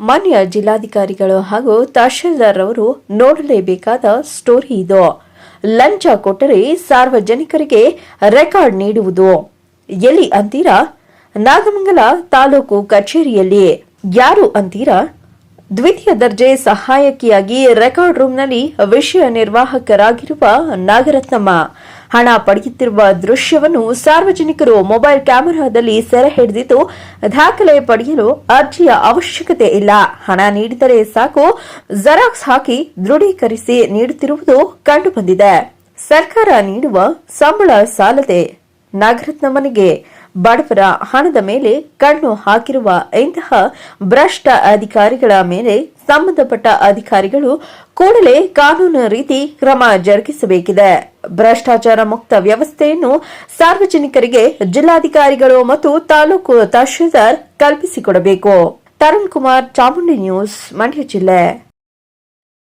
ಮಾನ್ಯ ಜಿಲ್ಲಾಧಿಕಾರಿಗಳು ಹಾಗೂ ತಹಶೀಲ್ದಾರ್ ಅವರು ನೋಡಲೇಬೇಕಾದ ಸ್ಟೋರಿ ಇದು. ಲಂಚ ಕೊಟ್ಟರೆ ಸಾರ್ವಜನಿಕರಿಗೆ ರೆಕಾರ್ಡ್ ನೀಡುವುದು. ಎಲ್ಲಿ ಅಂತೀರಾ? ನಾಗಮಂಗಲ ತಾಲೂಕು ಕಚೇರಿಯಲ್ಲಿ. ಯಾರು ಅಂತೀರಾ? ದ್ವಿತೀಯ ದರ್ಜೆ ಸಹಾಯಕಿಯಾಗಿ ರೆಕಾರ್ಡ್ ರೂಮ್ನಲ್ಲಿ ವಿಷಯ ನಿರ್ವಾಹಕರಾಗಿರುವ ನಾಗರತ್ನಮ್ಮ. ಹಣ ಪಡೆಯುತ್ತಿರುವ ದೃಶ್ಯವನ್ನು ಸಾರ್ವಜನಿಕರು ಮೊಬೈಲ್ ಕ್ಯಾಮೆರಾದಲ್ಲಿ ಸೆರೆ ಹಿಡಿದಿದ್ದು, ದಾಖಲೆ ಪಡೆಯಲು ಅರ್ಜಿಯ ಅವಶ್ಯಕತೆ ಇಲ್ಲ. ಹಣ ನೀಡಿದರೆ ಸಾಕು, ಜೆರಾಕ್ಸ್ ಹಾಕಿ ದೃಢೀಕರಿಸಿ ನೀಡುತ್ತಿರುವುದು ಕಂಡುಬಂದಿದೆ. ಸರ್ಕಾರ ನೀಡುವ ಸಂಬಳ ಸಾಲದೆ ನಾಗರತ್ನಮ್ಮನಿಗೆ ಬಡವರ ಹಣದ ಮೇಲೆ ಕಣ್ಣು ಹಾಕಿರುವ ಇಂತಹ ಭ್ರಷ್ಟ ಅಧಿಕಾರಿಗಳ ಮೇಲೆ ಸಂಬಂಧಪಟ್ಟ ಅಧಿಕಾರಿಗಳು ಕೂಡಲೇ ಕಾನೂನು ರೀತಿ ಕ್ರಮ ಜರುಗಿಸಬೇಕಿದೆ. ಭ್ರಷ್ಟಾಚಾರ ಮುಕ್ತ ವ್ಯವಸ್ಥೆಯನ್ನು ಸಾರ್ವಜನಿಕರಿಗೆ ಜಿಲ್ಲಾಧಿಕಾರಿಗಳು ಮತ್ತು ತಾಲೂಕು ತಹಶೀಲ್ದಾರ್ ಕಲ್ಪಿಸಿಕೊಡಬೇಕು. ತರುಣ್ ಕುಮಾರ್, ಚಾಮುಂಡಿ ನ್ಯೂಸ್, ಮಂಡ್ಯ ಜಿಲ್ಲೆ.